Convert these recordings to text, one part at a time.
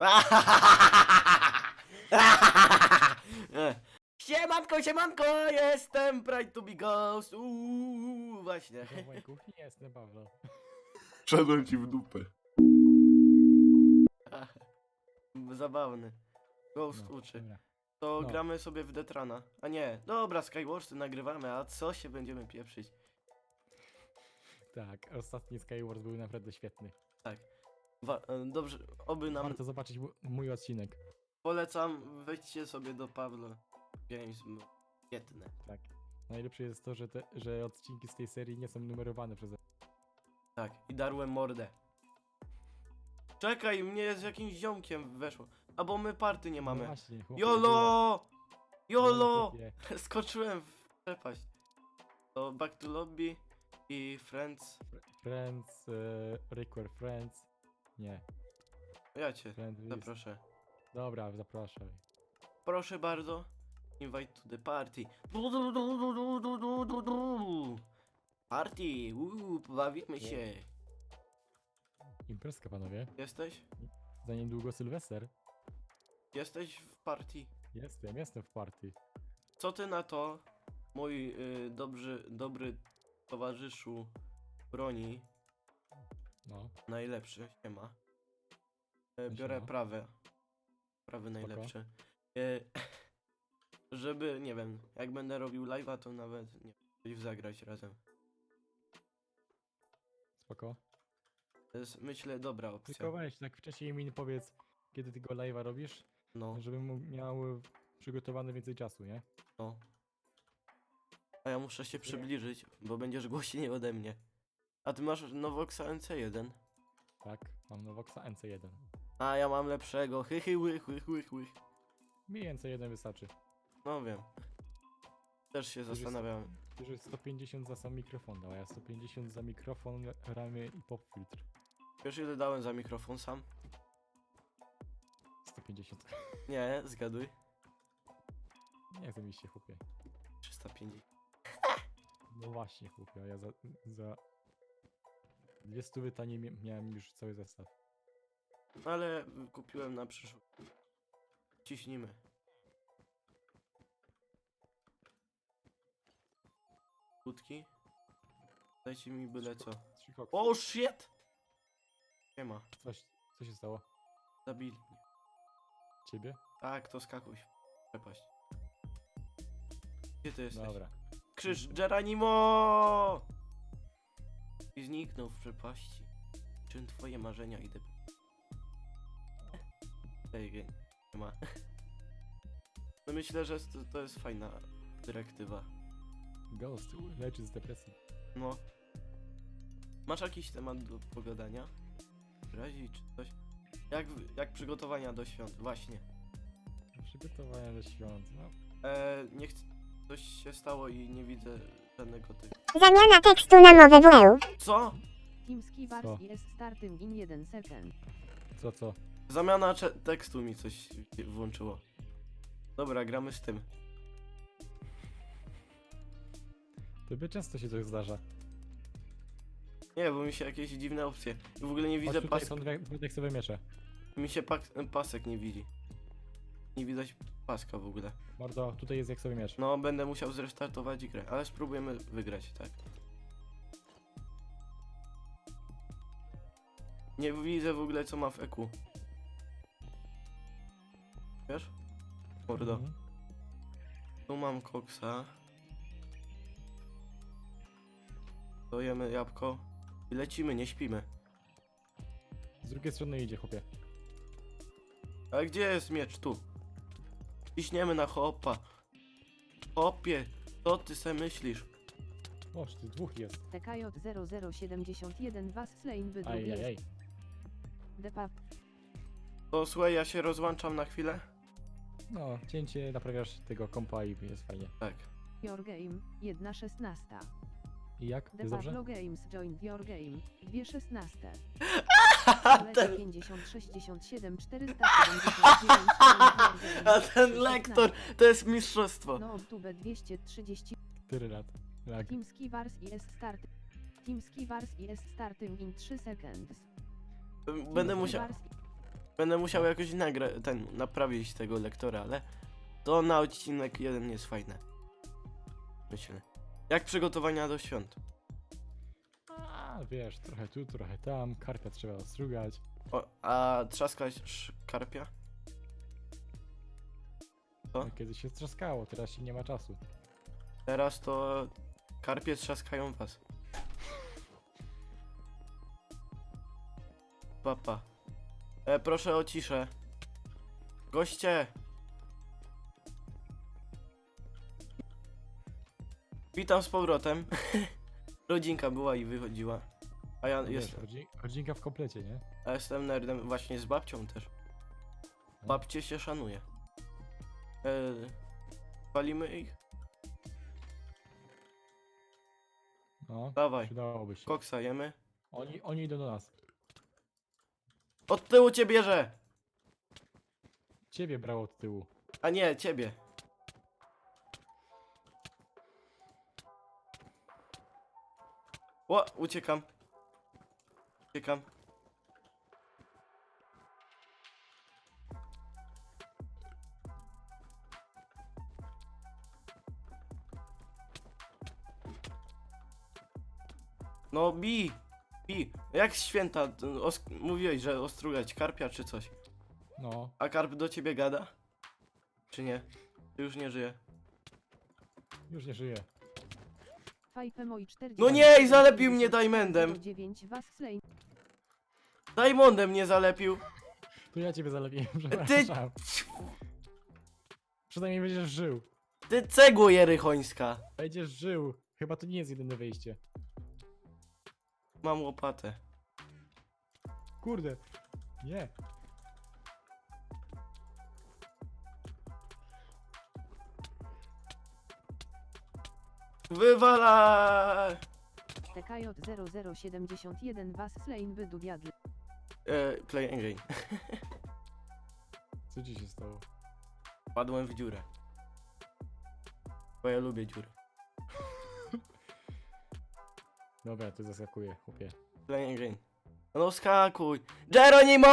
Siemanko, siemanko, jestem Pride to be Ghost. Uuu, właśnie. W mojej kuchni jestem, Paweł. Wszedłem ci w dupę. Zabawny. Ghost No, uczy. dobra. To no. gramy sobie w Detrana. A nie, dobra, Skywarsy nagrywamy, a co się będziemy pieprzyć? Tak, ostatni Skyward był naprawdę świetny. Tak. Wa- e, dobrze, oby nam Warto zobaczyć mu- mój odcinek. polecam, wejdźcie sobie do Pawlo Games. Świetne. Tak. Najlepsze jest to, że, te, że odcinki z tej serii nie są numerowane przez. Tak, i darłem mordę. Czekaj, mnie z jakimś ziomkiem weszło. A bo my party nie No mamy. właśnie, chłopie, YOLO! było. YOLO! chłopie. Skoczyłem w przepaść. To back to lobby i friends. Friends, e, require friends. Nie, Ja cię friend list. zaproszę. Dobra, zapraszaj. Proszę bardzo. Invite to the party. Du, du, du, du, du, du, du, du, du. Party! Uuu, pobawimy się. Imprezka, panowie. Jesteś? Za niedługo Sylwester. Jesteś w party? Jestem, jestem w party. Co ty na to, mój y, dobrzy, dobry towarzyszu broni, No, najlepszy, siema. E, biorę Siema. prawe. Prawy najlepszy. E, żeby, nie wiem, jak będę robił live'a, to nawet, nie coś zagrać razem. spoko. To jest, myślę, dobra Tylko opcja. weź, tak wcześniej mi powiedz, kiedy ty go live'a robisz, No, żebym mógł- miał przygotowane więcej czasu, nie? no. A ja muszę się przybliżyć, bo będziesz głośniej ode mnie. A ty masz Novoxa NC1? Tak, mam Novoxa NC1. A ja mam lepszego, hychy łych, łych, łych, łych. Mi NC1 wystarczy. No wiem. Też się zastanawiałem. Już jest 150 za sam mikrofon dał, a ja 150 za mikrofon, ramię i pop filtr. Wiesz ile dałem za mikrofon sam? 150. Nie, zgaduj. Nie chcę mi się chłopie. 350. No właśnie chłopie, a ja za, za dwie stówy taniej mia- miałem już cały zestaw. Ale kupiłem na przyszłość. Ciśnimy. Kłódki? Dajcie mi byle co. Trzy koksy. Oh shit! Nie ma. Coś, co się stało? Zabili mnie. Ciebie? Tak, to skakuj. Przepaść. Gdzie ty jesteś? Dobra. Krzyż Geronimo! I zniknął w przepaści. Czym twoje marzenia idę? Ej, nie ma. No myślę, że to, to jest fajna dyrektywa. Ghost leczy z depresji. No. Masz jakiś temat do pogadania? Razi czy coś? Jak, jak przygotowania do świąt? Właśnie. Przygotowania do świąt. No, E, nie chcę... Coś się stało i nie widzę żadnego tego. Zamiana tekstu na mowy WEU. Co? Teamski Co? Wars is starting in 1 second. co, co? Zamiana cze- tekstu mi coś włączyło. Dobra, gramy z tym. Tobie często się coś zdarza. Nie, bo mi się jakieś dziwne opcje. W ogóle nie Chodź widzę tutaj pas... są dwie, dwie tekstowe miecze. Mi się pak... pasek nie widzi. Nie widać paska w ogóle. Mordo, tutaj jest jaksowy miecz. No, będę musiał zrestartować grę, ale spróbujemy wygrać, tak. Nie widzę w ogóle co ma w EQ. Wiesz? Mordo. Mhm. Tu mam koksa. Dojemy jabłko. I lecimy, nie śpimy. Z drugiej strony idzie, chłopie. A gdzie jest miecz? Tu. Ciśniemy na hopa. Hopie, co ty se myślisz? O, ty dwóch jest. TKJ 0071 was slain by Aj, aj, drugie. aj. Depa To słuchaj, ja się rozłączam na chwilę. No, cięcie, naprawiasz tego kompa i jest fajnie. Tak. your game 1.16. I jak? Jest dobrze? Pro Games joined your game 2.16. ten- Lecie 50 67 479 A ten lektor to jest mistrzostwo. No tube 230 4 lat. Tak. Teamski Wars is start Teamski Wars is starting in 3 seconds. Będę Teamski musiał. Wars Będę musiał jakoś nagra ten, naprawić tego lektora, ale to na odcinek jeden jest fajne. Myślę. Jak przygotowania do świąt? A, wiesz, trochę tu, trochę tam, karpia trzeba strugać. O, a trzaskać karpia? Co? No, kiedyś się strzaskało, teraz się nie ma czasu. Teraz to karpie trzaskają was. Papa. E, proszę o ciszę. Goście! Witam z powrotem. Rodzinka była i wychodziła. A ja Wiesz, jestem, rodzi- rodzinka w komplecie, nie? a jestem nerdem właśnie z babcią też. Babcie się szanuje. E, walimy ich? No, Dawaj. przydałoby się. Koksa jemy. Oni, oni idą do nas. Od tyłu cię bierze! Ciebie brało od tyłu. A nie, ciebie. O, uciekam. Uciekam. No, bi! Bi! Jak święta? Os- mówiłeś, że ostrugać karpia czy coś. No, A karp do ciebie gada? Czy nie? Ty już nie żyje. już nie żyje. Fajpemo i 40. No nie, i zalepił mnie diamondem. 9 was slain. Diamondem mnie zalepił. To ja ciebie zalepiłem, Ty, przepraszam. Przynajmniej będziesz żył. ty cegło jerychońska. Będziesz żył. Chyba to nie jest jedyne wyjście. Mam łopatę. Kurde. Nie. Wywala! TKJ 0071 was slain bydu diadl. E, play again. Co ci się stało? Padłem w dziurę. Bo ja lubię dziury. Dobra, ty zaskakuję, chłopie. Play again. No skakuj! Geronimo!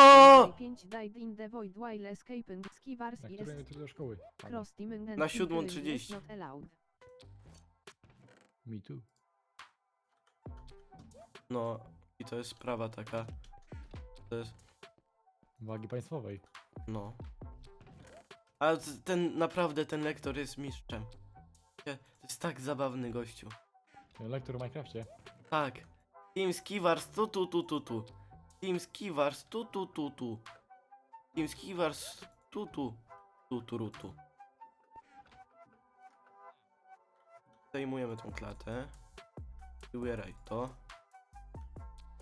5 died in the void while escaping skivars Na jutro do szkoły? cross teaming and Na siódmą tinkering is 30. not allowed. Me too. No, i to jest sprawa taka. To jest, Wagi państwowej. no. Ale t- ten, naprawdę ten lektor jest mistrzem. To jest tak zabawny gościu. Lektor w Minecrafcie. Tak. Team Skivars tu tu tu tu tu. Team Skivars tu tu tu tu. Team Skivars tu tu tu tu ru, tu. Zajmujemy tą klatę. I ubieraj to.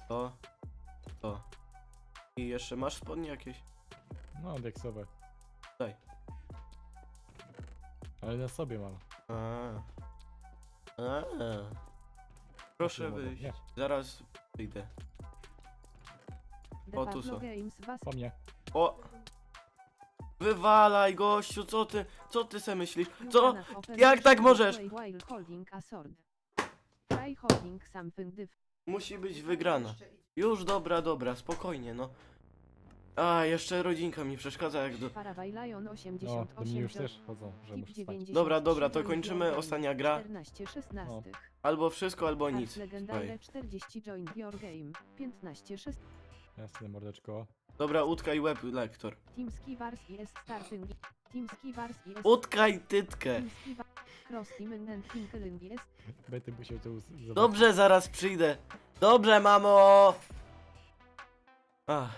To. To. I jeszcze masz spodnie jakieś? No, deksowe. Daj. Ale na sobie mam. A. A. Proszę mogę, wyjść. nie. Zaraz wyjdę. O, tu są. Was Po mnie. O! Wywalaj gościu, co ty, co ty se myślisz? Co? Jak tak możesz? Musi być wygrana. Już dobra, dobra, spokojnie, no. A, jeszcze rodzinka mi przeszkadza jak do... Parawaj Lion O, 88 do mnie już też chodzą, że muszę spać. 93 Dobra, dobra, to kończymy, ostatnia gra. 14 16. Albo wszystko, albo nic. legendarne Słuchaj. 40 join your game. 15 6. Jasne, mordeczko. Dobra, utkaj łeb, lektor. Starting. Team Skivars is Utkaj tytkę. Cross Będę musiał to zobaczyć. Dobrze, zaraz przyjdę. Dobrze, mamo! Ach.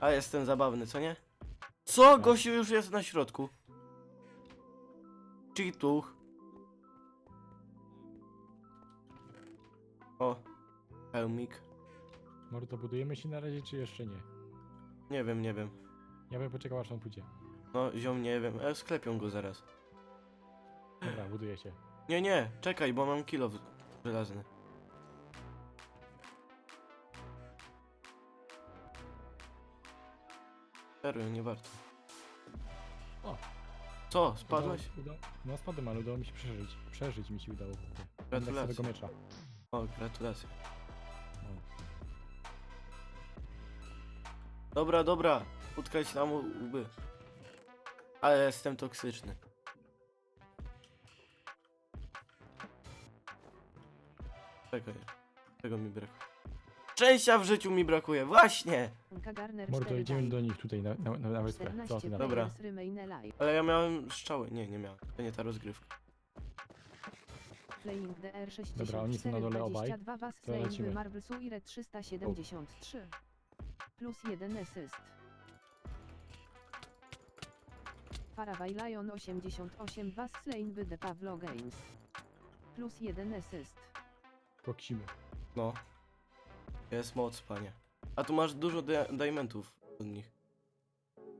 A jestem zabawny, co nie? Co? Gościu już jest na środku. Cheatuch. O. Helmik. Mordo, budujemy się na razie, czy jeszcze nie? Nie wiem, nie wiem. Ja bym poczekał, aż on pójdzie. No, ziom, nie wiem. E, sklepią go zaraz. Dobra, buduję się. Nie, nie, czekaj, bo mam kilo w- żelazny. Serio, nie warto. O. Co, spadłeś? Udało, uda... No spadłem, ale udało mi się przeżyć. Przeżyć mi się udało. Gratulacje. miecza. O, gratulacje. Dobra, dobra. Utkać tam u- łby. Ale jestem toksyczny. Czekaj. Czego mi brakuje? Szczęścia w życiu mi brakuje, właśnie! Garner Mordo, 4 idziemy do nich tutaj na, na, na, na wyspę. Co 14 ty na Dobra. players remain alive. Ale ja miałem strzały. Nie, nie miałem. To nie ta rozgrywka. Playing DR 64 Dobra, oni są na dole obaj. 22 was To lecimy. Marble Suire 373. Plus 1 assist. Faraway Lion 88 was slain by the Pavlo Games. Plus 1 assist. Koksimy. No. Jest moc, panie. A tu masz dużo dia- diamentów od nich.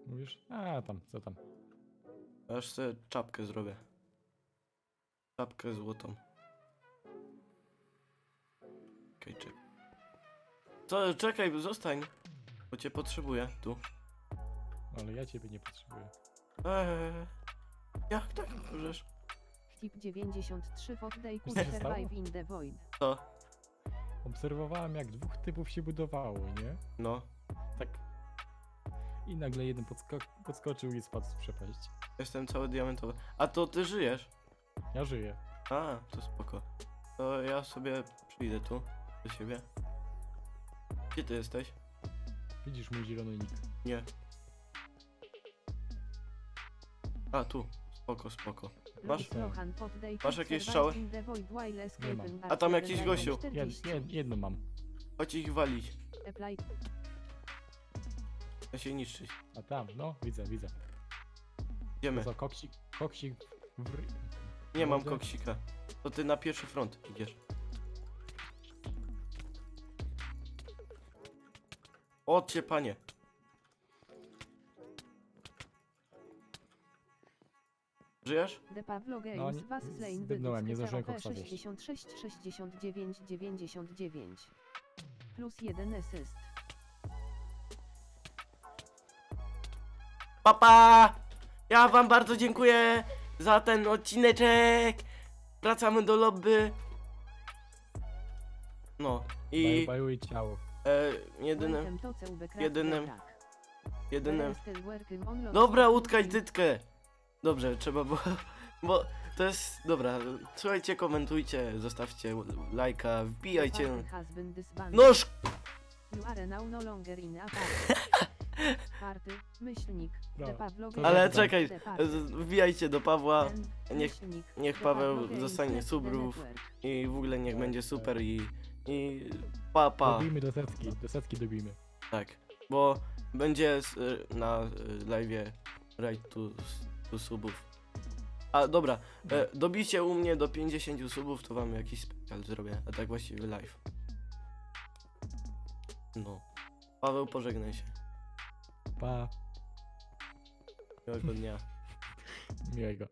Mówisz? A, tam, co tam? Aż sobie czapkę zrobię. Czapkę złotą. Okej, czekaj. Co, czekaj, zostań. Bo cię potrzebuję, tu. Ale ja ciebie nie potrzebuję. Eee, jak tak możesz? Tip 93 for day Co could się survive stało? in the void. Co? Obserwowałem jak dwóch typów się budowało, nie? No. Tak. I nagle jeden podsko- podskoczył i spadł w przepaść. Jestem cały diamentowy. A to ty żyjesz? Ja żyję. A, to spoko. To ja sobie przyjdę tu, do siebie. Gdzie ty jesteś? Widzisz mój zielony nick. Nie. A, tu. Spoko, spoko. Masz? Masz jakieś strzały? while escaping A tam jakiś gościu. Jed, 40. jed, jedno mam. Chodź ich walić. Ja się niszczyć. A tam, no, widzę, widzę. Idziemy. Co, koksik, koksik w... ry- Nie mam koksika. To ty na pierwszy front idziesz. Odcie, panie. Żyjesz? The Pavlo Games No, nie- was slain zdybnąłem, nie zdążyłem Wydłusk koksa wieść. 66 69 99 plus 1 assist. Papa! Ja wam bardzo dziękuję za ten odcineczek. Wracamy do lobby. No I... i Bajuj ciało. E, jedynym, jedynym- jedynym Dobra, utkaj tytkę. Dobrze, trzeba było. Bo to jest. Dobra, słuchajcie, komentujcie, zostawcie lajka, wbijajcie. Noż! No. Ale czekaj, wbijajcie do Pawła niech- niech Paweł zostanie subrów. i w ogóle niech będzie super i. i. Papa. Dobijmy do setki, do setki dobijmy. Tak. Bo będzie s- na y, live to, to subów. A dobra, e, dobijcie u mnie do 50 subów, to wam jakiś specjal zrobię, a tak właściwie live. No. Paweł, pożegnaj się. Pa. Miłego dnia. Miłego.